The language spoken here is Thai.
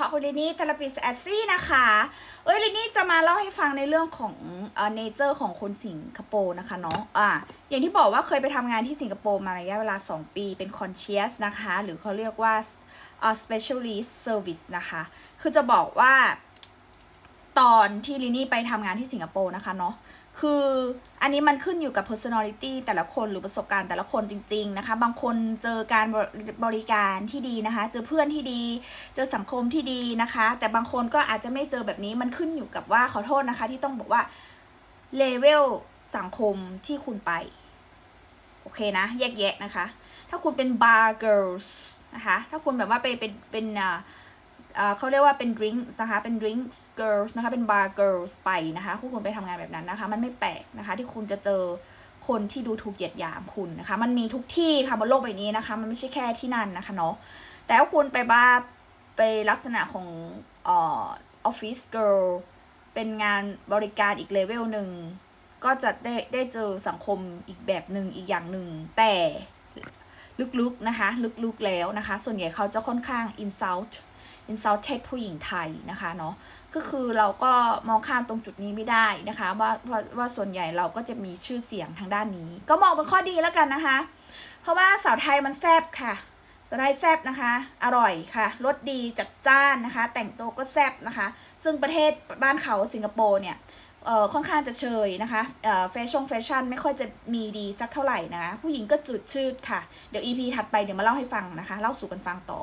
ท็อปกับลินี่เทลปิสแอซซี่นะคะ เอ้ยลินี่จะมาเล่าให้ฟังในเรื่องของเนเจอร์ของคนสิงคโปร์นะคะเนาะอ่าอย่างที่บอกว่าเคยไปทำงานที่สิงคโปร์มาระยะเวลา 2 ปีเป็นคอนเชียสนะคะ หรือเขาเรียกว่าอ่อ specialist service นะคะ คือจะบอกว่า ตอนที่ลินี่ไปทำงานที่สิงคโปร์นะคะเนาะคืออันนี้มันขึ้นอยู่กับ personality แต่ละคนหรือประสบการณ์แต่ละคนจริง ๆ นะคะ บางคนเจอการบริบริการที่ดีนะคะ เจอเพื่อนที่ดี เจอสังคมที่ดีนะคะ แต่บางคนก็อาจจะไม่เจอแบบนี้มันขึ้นอยู่กับว่าขอโทษนะคะ ที่ต้องบอกว่าเลเวลสังคมที่คุณไป โอเคนะ แยกแยะนะคะ ถ้าคุณเป็น bar girls นะคะ ถ้าคุณแบบว่าไปเป็นเป็นอ่า เขาเรียกว่าเป็น drinks นะคะ เป็น drinks girls นะคะเป็น bar girls ไปนะคะผู้คุณไปทำงานแบบนั้นนะคะ มันไม่แปลกนะคะ ที่คุณจะเจอคนที่ดูถูกเหยียดหยามคุณนะคะ มันมีทุกที่ค่ะบนโลกใบนี้นะคะ มันไม่ใช่แค่ที่นั่นนะคะเนาะแต่ถ้าคุณไปบ้าไปลักษณะของออ office girl เป็นงานบริการอีกเลเวลหนึ่งก็จะได้ได้เจอสังคมอีกแบบหนึ่งอีกอย่างหนึ่งแต่ลึกๆนะคะ ลึกๆแล้วนะคะ ส่วนใหญ่เขาจะค่อนข้าง insult insulted ผู้หญิงไทยนะคะเนาะก็คือเราก็มองข้ามตรงจุดนี้ไม่ได้นะคะว่าว่าว่าส่วนใหญ่เราก็จะมีชื่อเสียงทางด้านนี้ ก็มองเป็นข้อดีแล้วกันนะคะ เพราะว่าสาวไทยมันแซบค่ะสาวไทยแซบนะคะ อร่อยค่ะรสดีจัดจ้านนะคะ แต่งตัวก็แซบนะคะ ซึ่งประเทศบ้านเขาสิงคโปร์เนี่ยเอ่อค่อนข้างจะเชยนะคะเอ่อแฟชั่นแฟชั่นไม่ค่อยจะมีดีสักเท่าไหร่นะะผู้หญิงก็จืดชืดค่ะ เดี๋ยว EP ถัดไปเดี๋ยวมาเล่าให้ฟังนะคะ เล่าสู่กันฟังต่อ